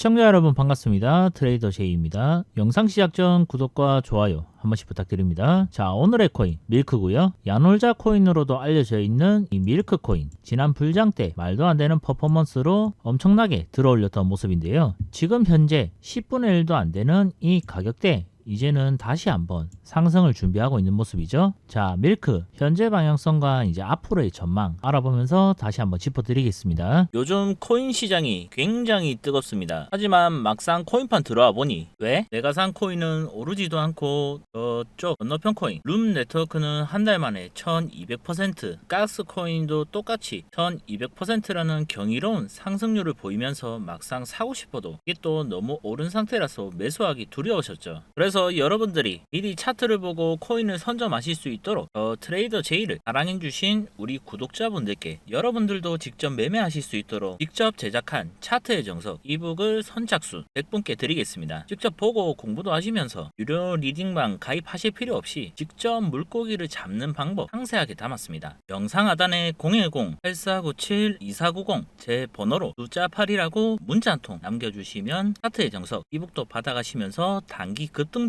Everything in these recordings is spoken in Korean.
시청자 여러분 반갑습니다. 트레이더 제이입니다. 영상 시작 전 구독과 좋아요 한 번씩 부탁드립니다. 자, 오늘의 코인 밀크고요. 야놀자 코인으로도 알려져 있는 이 밀크 코인. 지난 불장 때 말도 안 되는 퍼포먼스로 엄청나게 들어올렸던 모습인데요. 지금 현재 10분의 1도 안 되는 이 가격대 이제는 다시 한번 상승을 준비하고 있는 모습이죠. 자, 밀크 현재 방향성과 이제 앞으로의 전망 알아보면서 다시 한번 짚어드리겠습니다. 요즘 코인 시장이 굉장히 뜨겁습니다. 하지만 막상 코인판 들어와 보니 왜? 내가 산 코인은 오르지도 않고 저쪽 건너편 코인 룸 네트워크는 한 달 만에 1200% 가스 코인도 똑같이 1200%라는 경이로운 상승률을 보이면서 막상 사고 싶어도 이게 또 너무 오른 상태라서 매수하기 두려우셨죠. 그래서 여러분들이 미리 차트를 보고 코인을 선점하실 수 있도록 저 트레이더 제이를 사랑해주신 우리 구독자분들께 여러분들도 직접 매매하실 수 있도록 직접 제작한 차트의 정석 이북을 선착순 100분께 드리겠습니다. 직접 보고 공부도 하시면서 유료 리딩방 가입하실 필요 없이 직접 물고기를 잡는 방법 상세하게 담았습니다. 영상 하단에 010-8497-2490 제 번호로 숫자 8이라고 문자 한 통 남겨주시면 차트의 정석 이북도 받아가시면서 단기 급등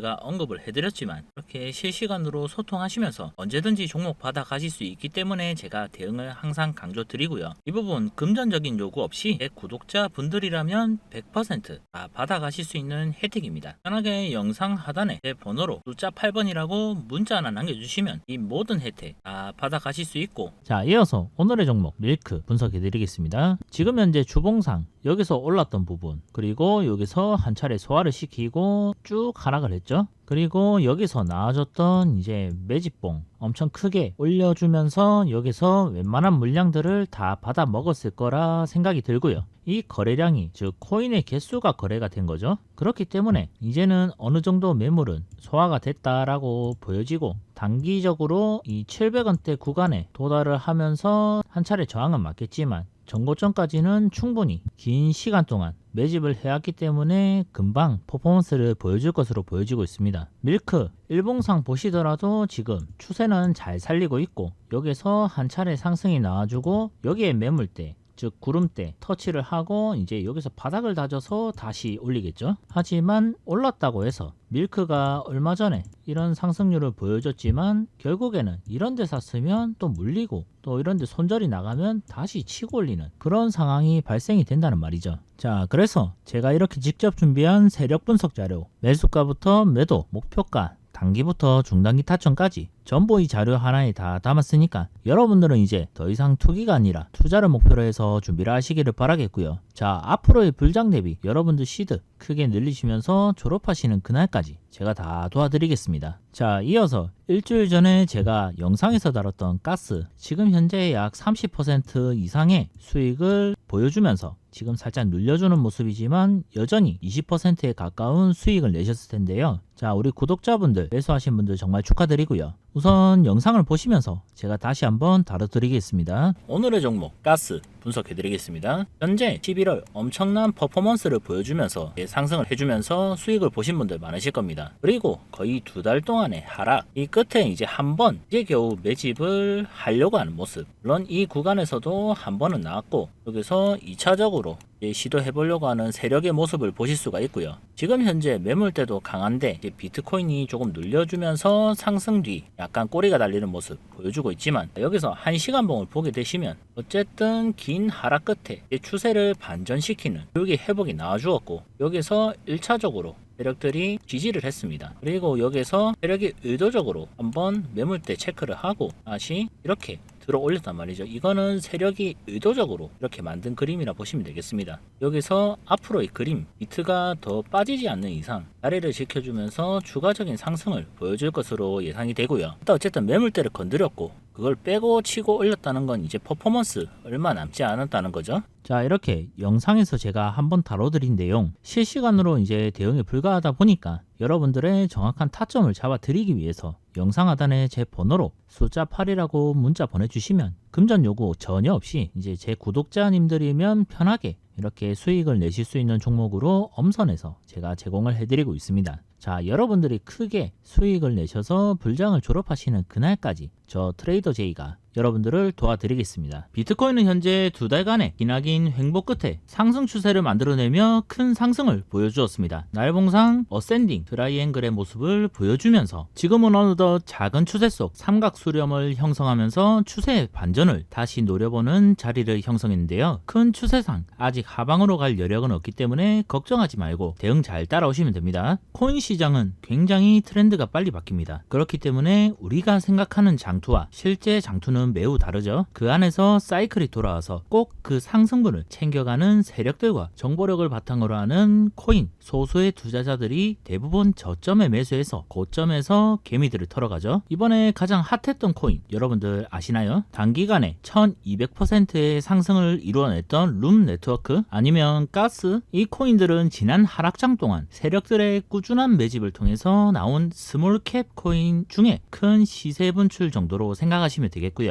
언급을 해드렸지만 이렇게 실시간으로 소통하시면서 언제든지 종목 받아 가실 수 있기 때문에 제가 대응을 항상 강조 드리고요. 이 부분 금전적인 요구 없이 제 구독자 분들이라면 100%다 받아 가실 수 있는 혜택입니다. 편하게 영상 하단에 제 번호로 숫자 8번이라고 문자 하나 남겨주시면 이 모든 혜택 다 받아 가실 수 있고 자 이어서 오늘의 종목 밀크 분석해 드리겠습니다. 지금 현재 주봉상 여기서 올랐던 부분 그리고 여기서 한 차례 소화를 시키고 쭉 하락을 했죠. 그리고 여기서 나와줬던 이제 매집봉 엄청 크게 올려주면서 여기서 웬만한 물량들을 다 받아 먹었을 거라 생각이 들고요. 이 거래량이 즉 코인의 개수가 거래가 된 거죠. 그렇기 때문에 이제는 어느 정도 매물은 소화가 됐다라고 보여지고 단기적으로 이 700원대 구간에 도달을 하면서 한 차례 저항은 맞겠지만 정고점까지는 충분히 긴 시간 동안 매집을 해왔기 때문에 금방 퍼포먼스를 보여줄 것으로 보여지고 있습니다. 밀크 일봉상 보시더라도 지금 추세는 잘 살리고 있고 여기서 한 차례 상승이 나와주고 여기에 매물대 즉 구름대 터치를 하고 이제 여기서 바닥을 다져서 다시 올리겠죠. 하지만 올랐다고 해서 밀크가 얼마 전에 이런 상승률을 보여줬지만 결국에는 이런 데 샀으면 또 물리고 또 이런 데 손절이 나가면 다시 치고 올리는 그런 상황이 발생이 된다는 말이죠. 자, 그래서 제가 이렇게 직접 준비한 세력 분석 자료, 매수가부터 매도, 목표가, 단기부터 중단기 타점까지 전부 이 자료 하나에 다 담았으니까 여러분들은 이제 더 이상 투기가 아니라 투자를 목표로 해서 준비를 하시기를 바라겠고요. 자, 앞으로의 불장 대비 여러분들 시드 크게 늘리시면서 졸업하시는 그날까지 제가 다 도와드리겠습니다. 자, 이어서 일주일 전에 제가 영상에서 다뤘던 가스 지금 현재 약 30% 이상의 수익을 보여주면서 지금 살짝 눌려주는 모습이지만 여전히 20%에 가까운 수익을 내셨을 텐데요. 자, 우리 구독자분들, 매수하신 분들 정말 축하드리고요. 우선 영상을 보시면서 제가 다시 한번 다뤄드리겠습니다. 오늘의 종목 가스 분석해드리겠습니다. 현재 11월 엄청난 퍼포먼스를 보여주면서 상승을 해주면서 수익을 보신 분들 많으실 겁니다. 그리고 거의 두 달 동안의 하락 이 끝에 이제 한 번 이제 겨우 매집을 하려고 하는 모습 물론 이 구간에서도 한 번은 나왔고 여기서 2차적으로 시도해 보려고 하는 세력의 모습을 보실 수가 있고요. 지금 현재 매물대도 강한데 비트코인이 조금 눌려주면서 상승 뒤 약간 꼬리가 달리는 모습 보여주고 있지만 여기서 한 시간봉을 보게 되시면 어쨌든 긴 하락 끝에 추세를 반전시키는 여기 회복이 나와주었고 여기서 1차적으로 세력들이 지지를 했습니다. 그리고 여기서 세력이 의도적으로 한번 매물대 체크를 하고 다시 이렇게 들어 올렸단 말이죠. 이거는 세력이 의도적으로 이렇게 만든 그림이라 보시면 되겠습니다. 여기서 앞으로의 그림, 비트가 더 빠지지 않는 이상 자리를 지켜주면서 추가적인 상승을 보여줄 것으로 예상이 되고요. 어쨌든 매물대를 건드렸고 그걸 빼고 치고 올렸다는 건 이제 퍼포먼스 얼마 남지 않았다는 거죠. 자 이렇게 영상에서 제가 한번 다뤄드린 내용 실시간으로 이제 대응이 불가하다 보니까 여러분들의 정확한 타점을 잡아드리기 위해서 영상 하단에 제 번호로 숫자 8이라고 문자 보내주시면 금전 요구 전혀 없이 이제 제 구독자님들이면 편하게 이렇게 수익을 내실 수 있는 종목으로 엄선해서 제가 제공을 해드리고 있습니다. 자, 여러분들이 크게 수익을 내셔서 불장을 졸업하시는 그날까지 저 트레이더 제이가 여러분들을 도와드리겠습니다. 비트코인은 현재 두 달간의 기나긴 횡보 끝에 상승 추세를 만들어내며 큰 상승을 보여주었습니다. 날봉상 어센딩 트라이앵글의 모습을 보여주면서 지금은 어느덧 작은 추세 속 삼각 수렴을 형성하면서 추세의 반전을 다시 노려보는 자리를 형성했는데요. 큰 추세상 아직 하방으로 갈 여력은 없기 때문에 걱정하지 말고 대응 잘 따라오시면 됩니다. 코인 시장은 굉장히 트렌드가 빨리 바뀝니다. 그렇기 때문에 우리가 생각하는 장투와 실제 장투는 매우 다르죠. 그 안에서 사이클이 돌아와서 꼭 그 상승분을 챙겨가는 세력들과 정보력을 바탕으로 하는 코인 소수의 투자자들이 대부분 저점에 매수해서 고점에서 개미들을 털어가죠. 이번에 가장 핫했던 코인 여러분들 아시나요? 단기간에 1200%의 상승을 이루어냈던 룸 네트워크 아니면 가스 이 코인들은 지난 하락장 동안 세력들의 꾸준한 매집을 통해서 나온 스몰캡 코인 중에 큰 시세 분출 정도로 생각하시면 되겠고요.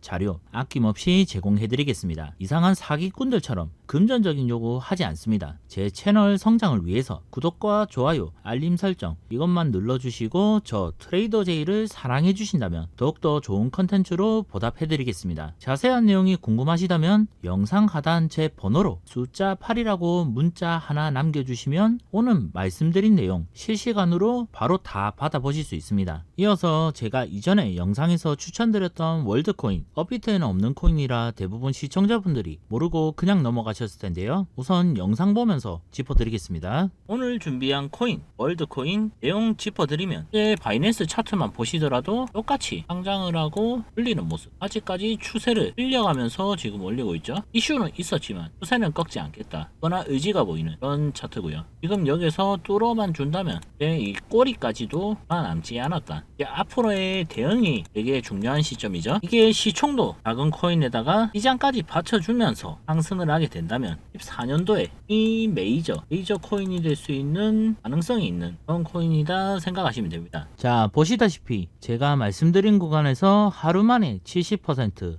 자료 아낌없이 제공해드리겠습니다. 이상한 사기꾼들처럼 금전적인 요구 하지 않습니다. 제 채널 성장을 위해서 구독과 좋아요, 알림 설정 이것만 눌러주시고 저 트레이더 제이를 사랑해 주신다면 더욱더 좋은 컨텐츠로 보답해 드리겠습니다. 자세한 내용이 궁금하시다면 영상 하단 제 번호로 숫자 8이라고 문자 하나 남겨주시면 오늘 말씀드린 내용 실시간으로 바로 다 받아보실 수 있습니다. 이어서 제가 이전에 영상에서 추천드렸던 월드코인 업비트에는 없는 코인이라 대부분 시청자분들이 모르고 그냥 넘어가셨 하셨을 텐데요. 우선 영상 보면서 짚어드리겠습니다. 오늘 준비한 코인, 월드코인 내용 짚어드리면 이제 바이낸스 차트만 보시더라도 똑같이 상장을 하고 흘리는 모습 아직까지 추세를 흘려가면서 지금 올리고 있죠. 이슈는 있었지만 추세는 꺾지 않겠다. 그러나 의지가 보이는 그런 차트고요. 지금 여기서 뚫어만 준다면 이제 이 꼬리까지도 남지 않았다. 이제 앞으로의 대응이 되게 중요한 시점이죠. 이게 시총도 작은 코인에다가 시장까지 받쳐주면서 상승을 하게 된다 면 14년도에 이 메이저 메이저 코인이 될 수 있는 가능성이 있는 그런 코인이다 생각하시면 됩니다. 자, 보시다시피 제가 말씀드린 구간에서 하루 만에 70%,